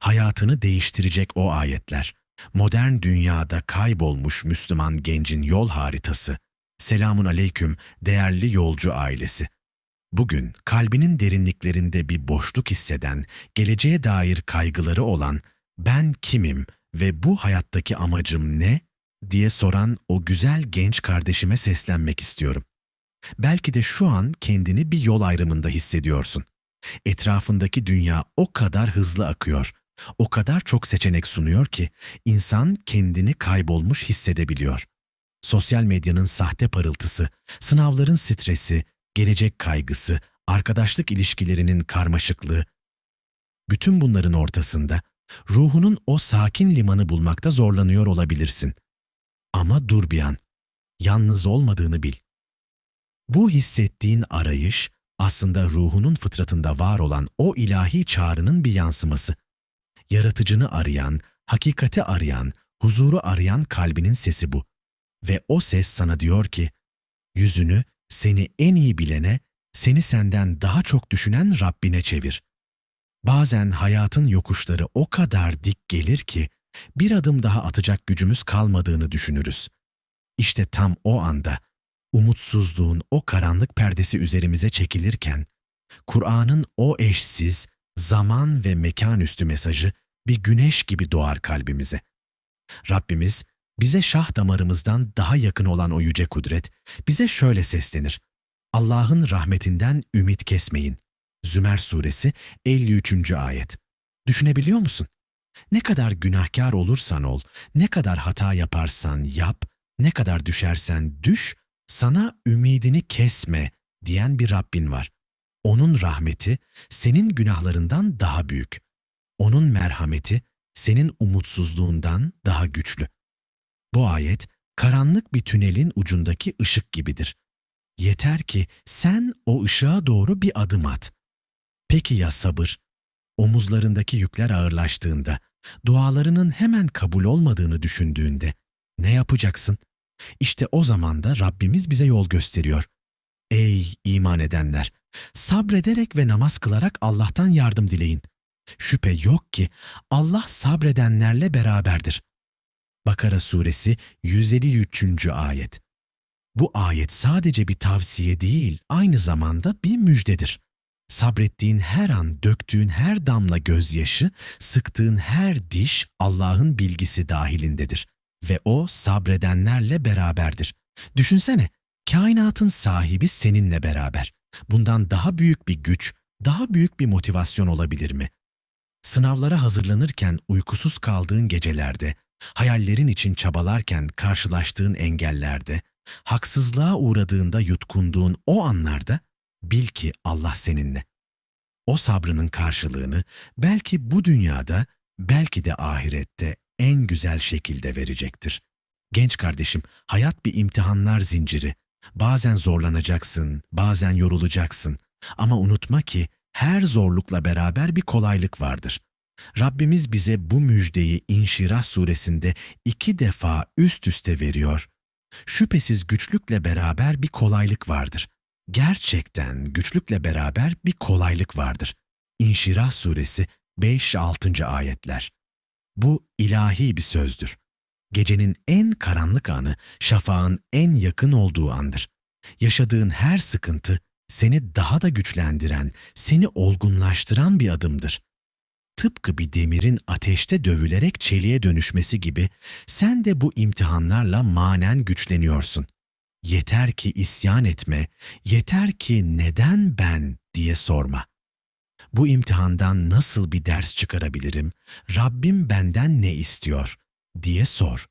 hayatını değiştirecek o ayetler. Modern dünyada kaybolmuş Müslüman gencin yol haritası. Selamun aleyküm değerli yolcu ailesi. Bugün kalbinin derinliklerinde bir boşluk hisseden, geleceğe dair kaygıları olan, ben kimim ve bu hayattaki amacım ne diye soran o güzel genç kardeşime seslenmek istiyorum. Belki de şu an kendini bir yol ayrımında hissediyorsun. Etrafındaki dünya o kadar hızlı akıyor, o kadar çok seçenek sunuyor ki insan kendini kaybolmuş hissedebiliyor. Sosyal medyanın sahte parıltısı, sınavların stresi, gelecek kaygısı, arkadaşlık ilişkilerinin karmaşıklığı, bütün bunların ortasında ruhunun o sakin limanı bulmakta zorlanıyor olabilirsin. Ama dur bir an, yalnız olmadığını bil. Bu hissettiğin arayış aslında ruhunun fıtratında var olan o ilahi çağrının bir yansıması. Yaratıcını arayan, hakikati arayan, huzuru arayan kalbinin sesi bu. Ve o ses sana diyor ki, yüzünü seni en iyi bilene, seni senden daha çok düşünen Rabbine çevir. Bazen hayatın yokuşları o kadar dik gelir ki, bir adım daha atacak gücümüz kalmadığını düşünürüz. İşte tam o anda, umutsuzluğun o karanlık perdesi üzerimize çekilirken, Kur'an'ın o eşsiz, zaman ve mekan üstü mesajı bir güneş gibi doğar kalbimize. Rabbimiz, bize şah damarımızdan daha yakın olan o yüce kudret, bize şöyle seslenir. Allah'ın rahmetinden ümit kesmeyin. Zümer Suresi 53. Ayet. Düşünebiliyor musun? Ne kadar günahkar olursan ol, ne kadar hata yaparsan yap, ne kadar düşersen düş, sana ümidini kesme diyen bir Rabbin var. Onun rahmeti senin günahlarından daha büyük. Onun merhameti senin umutsuzluğundan daha güçlü. Bu ayet karanlık bir tünelin ucundaki ışık gibidir. Yeter ki sen o ışığa doğru bir adım at. Peki ya sabır? Omuzlarındaki yükler ağırlaştığında, dualarının hemen kabul olmadığını düşündüğünde ne yapacaksın? İşte o zaman da Rabbimiz bize yol gösteriyor. Ey iman edenler! Sabrederek ve namaz kılarak Allah'tan yardım dileyin. Şüphe yok ki Allah sabredenlerle beraberdir. Bakara suresi 153. ayet. Bu ayet sadece bir tavsiye değil, aynı zamanda bir müjdedir. Sabrettiğin her an, döktüğün her damla gözyaşı, sıktığın her diş Allah'ın bilgisi dahilindedir ve o sabredenlerle beraberdir. Düşünsene, kainatın sahibi seninle beraber. Bundan daha büyük bir güç, daha büyük bir motivasyon olabilir mi? Sınavlara hazırlanırken uykusuz kaldığın gecelerde, hayallerin için çabalarken karşılaştığın engellerde, haksızlığa uğradığında yutkunduğun o anlarda bil ki Allah seninle. O sabrının karşılığını belki bu dünyada, belki de ahirette en güzel şekilde verecektir. Genç kardeşim, hayat bir imtihanlar zinciri. Bazen zorlanacaksın, bazen yorulacaksın. Ama unutma ki her zorlukla beraber bir kolaylık vardır. Rabbimiz bize bu müjdeyi İnşirah suresinde iki defa üst üste veriyor. Şüphesiz güçlükle beraber bir kolaylık vardır. Gerçekten güçlükle beraber bir kolaylık vardır. İnşirah suresi 5-6. ayetler. Bu ilahi bir sözdür. Gecenin en karanlık anı şafağın en yakın olduğu andır. Yaşadığın her sıkıntı seni daha da güçlendiren, seni olgunlaştıran bir adımdır. Tıpkı bir demirin ateşte dövülerek çeliğe dönüşmesi gibi sen de bu imtihanlarla manen güçleniyorsun. Yeter ki isyan etme, yeter ki neden ben diye sorma. Bu imtihandan nasıl bir ders çıkarabilirim? Rabbim benden ne istiyor? Diye sor.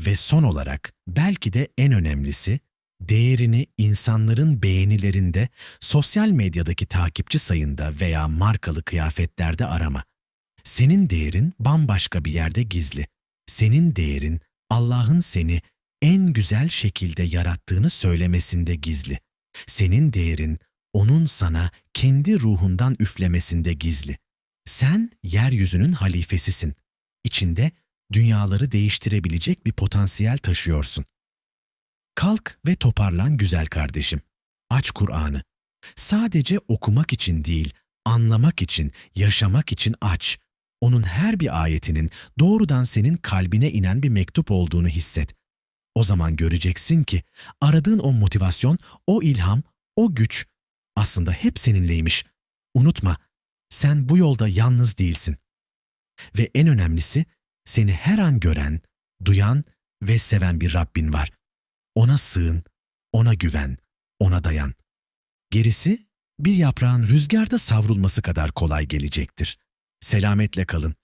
Ve son olarak belki de en önemlisi değerini insanların beğenilerinde, sosyal medyadaki takipçi sayında veya markalı kıyafetlerde arama. Senin değerin bambaşka bir yerde gizli. Senin değerin Allah'ın seni en güzel şekilde yarattığını söylemesinde gizli. Senin değerin onun sana kendi ruhundan üflemesinde gizli. Sen yeryüzünün halifesisin. İçinde dünyaları değiştirebilecek bir potansiyel taşıyorsun. Kalk ve toparlan güzel kardeşim. Aç Kur'an'ı. Sadece okumak için değil, anlamak için, yaşamak için aç. onun her bir ayetinin doğrudan senin kalbine inen bir mektup olduğunu hisset. O zaman göreceksin ki aradığın o motivasyon, o ilham, o güç aslında hep seninleymiş. Unutma, sen bu yolda yalnız değilsin. Ve en önemlisi seni her an gören, duyan ve seven bir Rabbin var. Ona sığın, ona güven, ona dayan. Gerisi bir yaprağın rüzgarda savrulması kadar kolay gelecektir. Selametle kalın.